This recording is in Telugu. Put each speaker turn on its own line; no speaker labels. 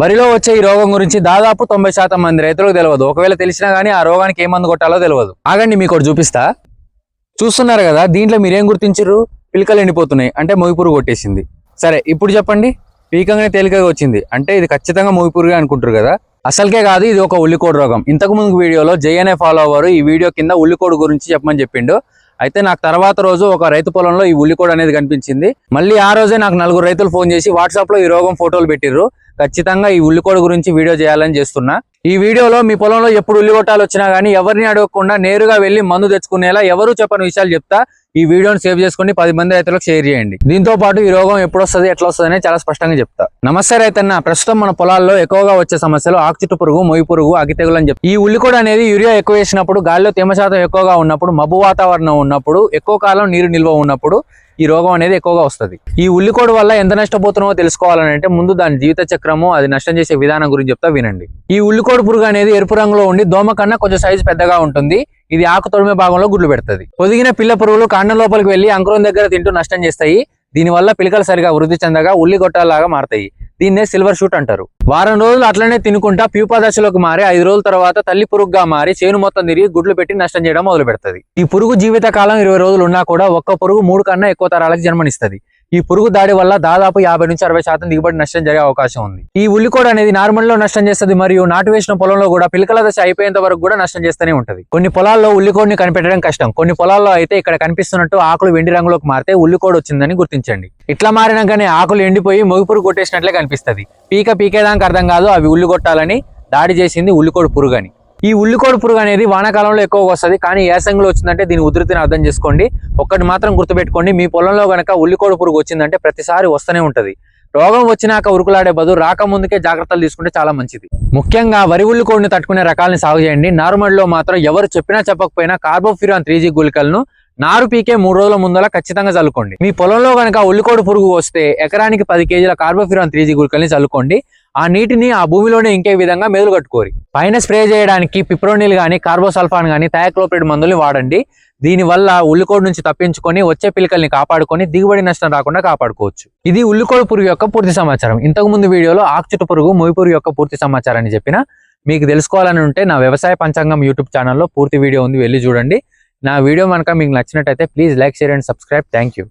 వరిలో వచ్చే ఈ రోగం గురించి దాదాపు తొంభై శాతం మంది రైతులకు తెలియదు. ఒకవేళ తెలిసినా కానీ ఆ రోగానికి ఏ మందు కొట్టాలో తెలియదు. ఆగండి మీకు ఒకటి చూపిస్తా. చూస్తున్నారు కదా దీంట్లో మీరేం గుర్తించారు పిలకలు ఎండిపోతున్నాయి. అంటే మొగిపురుగు కొట్టేసింది. సరే ఇప్పుడు చెప్పండి. పీకంగానే తేలికగా వచ్చింది. అంటే ఇది ఖచ్చితంగా మొగిపురుగే అనుకుంటారు కదా. అసలుకే కాదు ఇది ఒక ఉల్లికోడు రోగం. ఇంతకు ముందు వీడియోలో జయనే అనే అవ్వరు. ఈ వీడియో కింద ఉల్లికోడు గురించి చెప్పమని చెప్పిండు. అయితే నాకు తర్వాత రోజు ఒక రైతు పొలంలో ఈ ఉల్లికోడు అనేది కనిపించింది. మళ్ళీ ఆ రోజే నాకు నలుగురు రైతులు ఫోన్ చేసి వాట్సాప్లో ఈ రోగం ఫోటోలు పెట్టిర్రు. ఖచ్చితంగా ఈ ఉల్లికోడు గురించి వీడియో చేయాలని చేస్తున్నా. ఈ వీడియోలో మీ పొలంలో ఎప్పుడు ఉల్లిగొట్టాలు వచ్చినా గానీ ఎవరిని అడగకుండా నేరుగా వెళ్ళి మందు తెచ్చుకునేలా ఎవరు చెప్పని విషయాలు చెప్తా ఈ వీడియోని సేవ్ చేసుకుని పది మంది రైతులకు షేర్ చేయండి. దీంతో పాటు ఈ రోగం ఎప్పుడు వస్తుంది ఎట్లా వస్తుంది అనేది చాలా స్పష్టంగా చెప్తా. నమస్తే రైతన్న ప్రస్తుతం మన పొలాల్లో ఎక్కువగా వచ్చే సమస్యలు ఆకుచుట్టు పురుగు మొయ్యి పురుగు అగి అని చెప్పి. ఈ ఉల్లికోడ అనేది యూరియా ఎక్కువ వేసినప్పుడు గాలిలో తేమ శాతం ఎక్కువగా ఉన్నప్పుడు మబ్బు వాతావరణం ఉన్నప్పుడు ఎక్కువ కాలం నీరు నిల్వ ఉన్నప్పుడు ఈ రోగం అనేది ఎక్కువగా వస్తుంది. ఈ ఉల్లికోడు వల్ల ఎంత నష్టపోతున్నామో తెలుసుకోవాలని అంటే ముందు దాని జీవిత చక్రము అది నష్టం చేసే విధానం గురించి చెప్తా వినండి. ఈ ఉల్లికోడు పురుగు అనేది ఎరుపు రంగులో ఉండి దోమ కన్నా కొంచెం సైజు పెద్దగా ఉంటుంది. ఇది ఆకు తొడిమే భాగంలో గుడ్లు పెడుతుంది. పొదిగిన పిల్ల పురుగులు కాండం లోపలికి వెళ్ళి అంకురం దగ్గర తింటూ నష్టం చేస్తాయి. దీనివల్ల పిలకలు సరిగా వృద్ధి చెందగా ఉల్లి గొట్టాలాగా మారతాయి. దీన్నే సిల్వర్ షూట్ అంటారు. వారం రోజులు అట్లనే తినుకుంటా ప్యూపా దశలోకి మారి ఐదు రోజుల తర్వాత తల్లి పురుగుగా మారి చేను మొత్తం తిరిగి గుడ్లు పెట్టి నష్టం చేయడం మొదలు పెడుతుంది ఈ పురుగు జీవిత కాలం ఇరవై రోజులు ఉన్నా కూడా ఒక్క పురుగు మూడు కన్నా ఎక్కువ తరాలకు జన్మనిస్తుంది. ఈ పురుగు దాడి వల్ల దాదాపు యాభై నుంచి అరవై శాతం దిగుబడి నష్టం జరిగే అవకాశం ఉంది. ఈ ఉల్లికోడ అనేది నార్మల్లో నష్టం చేస్తుంది మరియు నాటు వేసిన పొలంలో కూడా పిలకల దశ అయిపోయేంత వరకు కూడా నష్టం చేస్తూనే ఉంటది. కొన్ని పొలాల్లో ఉల్లికోడిని కనిపెట్టడం కష్టం. కొన్ని పొలాల్లో అయితే ఇక్కడ కనిపిస్తున్నట్టు ఆకులు వెండి రంగులోకి మారితే ఉల్లికోడ వచ్చిందని గుర్తించండి. ఇట్లా మారినాకనే ఆకులు ఎండిపోయి మొగిపురుగు కొట్టేసినట్లే కనిపిస్తది. పీక పీకేదానికి అర్థం కాదు అవి ఉల్లి కొట్టాలని దాడి చేసింది ఉల్లికోడు పురుగు అని ఈ ఉల్లికోడు పురుగు అనేది వానాకాలంలో ఎక్కువగా వస్తుంది కానీ యాసంగిలో వచ్చిందంటే దీని ఉధృతిని అర్థం చేసుకోండి. ఒక్కటి మాత్రం గుర్తుపెట్టుకోండి మీ పొలంలో గనక ఉల్లికోడు పురుగు వచ్చిందంటే ప్రతిసారి వస్తూనే ఉంటది. రోగం వచ్చినాక ఉరుకులాడే బదులు రాకముందుకే జాగ్రత్తలు తీసుకుంటే చాలా మంచిది. ముఖ్యంగా వరి ఉల్లికోడిని తట్టుకునే రకాలని సాగు చేయండి. నార్మల్లో మాత్రం ఎవరు చెప్పినా చెప్పకపోయినా కార్బోఫ్యూరాన్ త్రీ జీ గుళికలను నారు పీకే మూడు రోజుల ముందల ఖచ్చితంగా చల్లుకోండి. మీ పొలంలో కనుక ఉల్లికోడు పురుగు వస్తే ఎకరానికి పది కేజీల కార్బోఫిరాన్ త్రీ జీ గుళికల్ని చల్లుకోండి. ఆ నీటిని ఆ భూమిలోనే ఇంకే విధంగా మెదులు కట్టుకోరి. పైన స్ప్రే చేయడానికి పిప్రోనిల్ కానీ కార్బోసల్ఫాన్ కానీ థయాక్లోప్రిడ్ మందుల్ని వాడండి. దీనివల్ల ఉల్లికోడు నుంచి తప్పించుకొని వచ్చే పిలికల్ని కాపాడుకొని దిగుబడి నష్టం రాకుండా కాపాడుకోవచ్చు. ఇది ఉల్లికోడు పురుగు యొక్క పూర్తి సమాచారం. ఇంతకు ముందు వీడియోలో ఆకుచుట్టు పురుగు మొయ్యి పురుగు యొక్క పూర్తి సమాచారాన్ని చెప్పిన. మీకు తెలుసుకోవాలని ఉంటే నా వ్యవసాయ పంచాంగం యూట్యూబ్ ఛానల్లో పూర్తి వీడియో ఉంది వెళ్ళి చూడండి. నా వీడియో కనుక మీకు నచ్చినట్టయితే please like share and subscribe. Thank you